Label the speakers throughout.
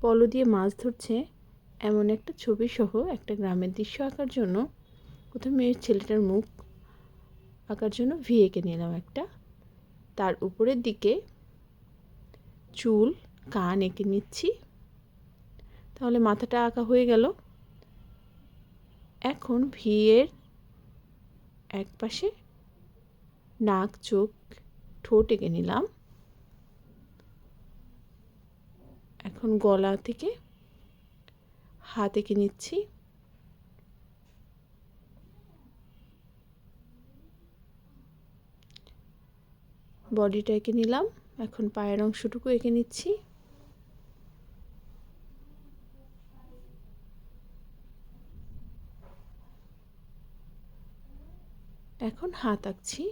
Speaker 1: পলো দিয়ে মাছ ধরছে এমন একটা ছবি সহ একটা গ্রামের দৃশ্য আঁকার জন্য। প্রথমে ছেলেটার মুখ আঁকার জন্য ভি এঁকে নিলাম একটা। তার উপরের দিকে চুল, কান এঁকে নিচ্ছি। তাহলে মাথাটা আঁকা হয়ে গেল। এখন ভি এর এক পাশে নাক, চোখ, ঠোঁট এঁকে নিলাম। এখন গলা থেকে হাত এঁকে নিচ্ছি। বডিটা এঁকে নিলাম। এখন পায়ের অংশটুকু এঁকে নিচ্ছি। এখন হাত আঁকছি।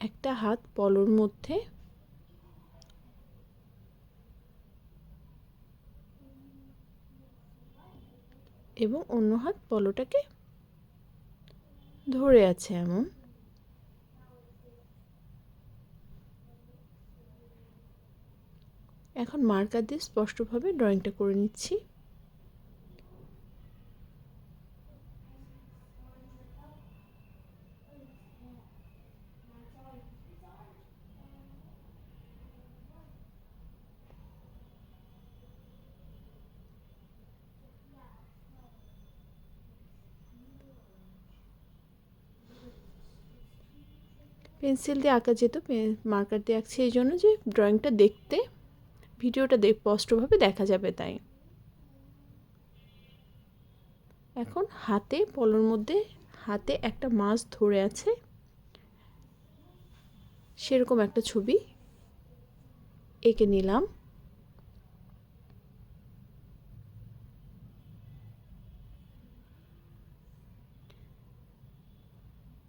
Speaker 1: একটা হাত পলোর মধ্যে। এবং অন্য হাত পলোটাকে ধরে আছে এমন। এখন মার্কার দিয়ে স্পষ্টভাবে ড্রয়িংটা করে নিচ্ছি। পেন্সিল দিয়ে আঁকা যেত মার্কার দিয়ে আঁকছি। এই জন্য যে ড্রয়িংটা দেখতে ভিডিওটা দেখ, স্পষ্টভাবে দেখা যাবে তাই। এখন হাতে, পলোর মধ্যে হাতে একটা মাছ ধরে আছে। সেরকম একটা ছবি এঁকে নিলাম।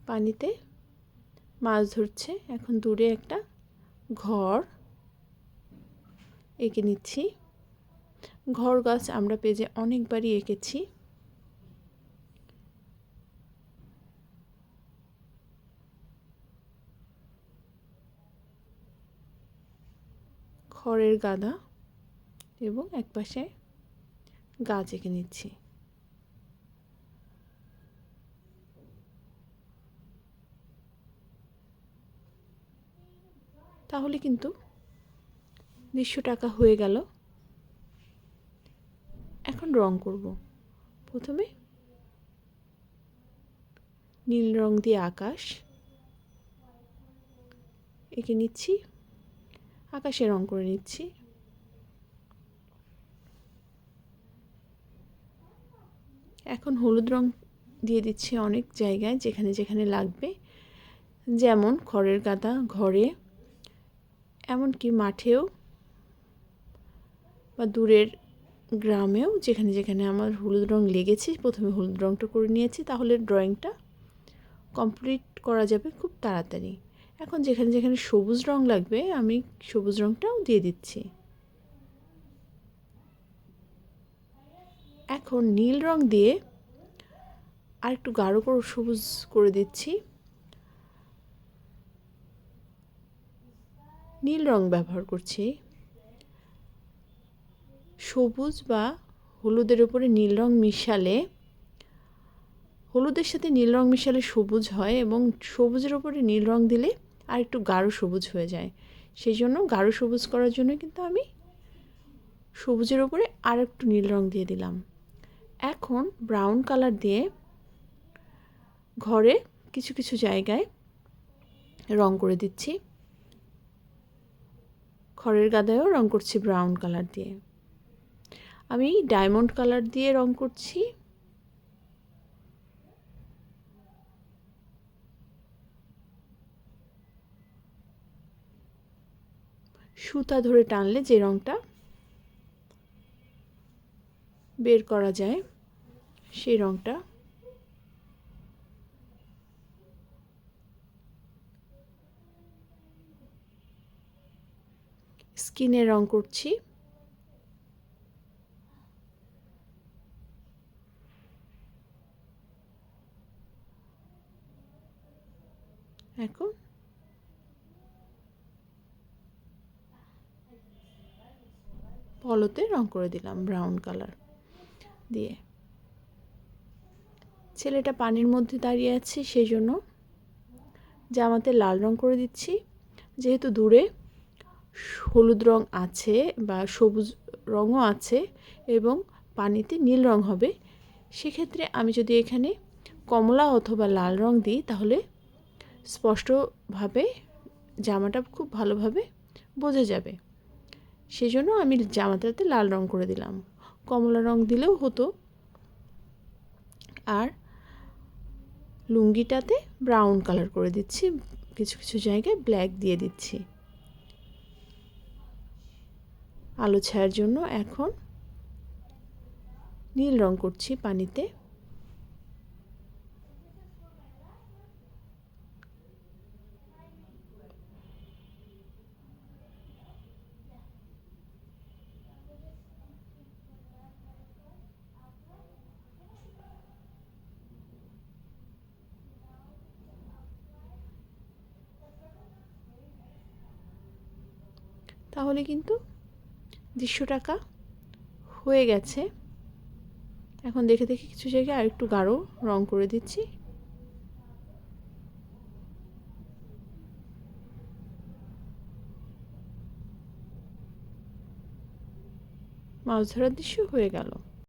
Speaker 1: পানিতে মাছ ধরছে। এখন দূরে একটা ঘর এঁকে নিচ্ছি। ঘর গাছ আমরা পেজে অনেকবারই এঁকেছি। খড়ের গাদা এবং একপাশে গাছ এঁকে নিচ্ছি। তাহলে কিন্তু দৃশ্য টাকা হয়ে গেল। এখন রং করব। প্রথমে নীল রং দিয়ে আকাশ। এঁকে নিচ্ছি। আকাশে রং করে নিচ্ছি। এখন হলুদ রং দিয়ে দিচ্ছি অনেক জায়গায় যেখানে যেখানে লাগবে। যেমন খড়ের গাদা ঘরে। এমনকি মাঠেও বা দূরের গ্রামেও যেখানে যেখানে আমার হলুদ রং লেগেছে, প্রথমে হলুদ রংটা করে নিয়েছি, তাহলে ড্রয়িংটা কমপ্লিট করা যাবে খুব তাড়াতাড়ি। এখন যেখানে যেখানে সবুজ রং লাগবে, আমি সবুজ রংটাও দিয়ে দিচ্ছি। এখন নীল রং দিয়ে আর একটু গাঢ় করে সবুজ করে দিচ্ছি। নীল রং ব্যবহার করছি। সবুজ বা হলুদের উপরে নীল রং মিশালে, হলুদের সাথে নীল রং মিশালে সবুজ হয় এবং সবুজের ওপরে নীল রং দিলে আর একটু গাঢ় সবুজ হয়ে যায়। সেই জন্য গাঢ় সবুজ করার জন্য কিন্তু আমি সবুজের ওপরে আর একটু নীল রং দিয়ে দিলাম। এখন ব্রাউন কালার দিয়ে ঘরে কিছু কিছু জায়গায় রং করে দিচ্ছি। খড়ের গাদায়ও রং করছি ব্রাউন কালার দিয়ে। আমি ডায়মন্ড কালার দিয়ে রং করছি। সুতা ধরে টানলে যে রংটা বের করা যায়, সেই রংটা স্কিনে রং করছি। এখন পলোতে রং করে দিলাম ব্রাউন কালার দিয়ে। ছেলেটা পানির মধ্যে দাঁড়িয়ে আছে সেই জন্য জামাতে লাল রং করে দিচ্ছি। যেহেতু দূরে হলুদ রং আছে বা সবুজ রঙও আছে এবং পানিতে নীল রং হবে। সেক্ষেত্রে আমি যদি এখানে কমলা অথবা লাল রং দিই, তাহলে স্পষ্টভাবে জামাটা খুব ভালোভাবে বোঝা যাবে। সেজন্য আমি জামাটাতে লাল রং করে দিলাম। কমলা রং দিলেও হতো। আর লুঙ্গিটাতে ব্রাউন কালার করে দিচ্ছি। কিছু কিছু জায়গায় ব্ল্যাক দিয়ে দিচ্ছি। আলো ছায়ার জন্য এখন নীল রং করছি পানিতে। তাহলে কিন্তু দৃশ্যটাকা হয়ে গেছে। এখন দেখে দেখে কিছু জায়গায় আর একটু গাঢ় রং করে দিচ্ছি। মাছ ধরার দৃশ্য হয়ে গেল।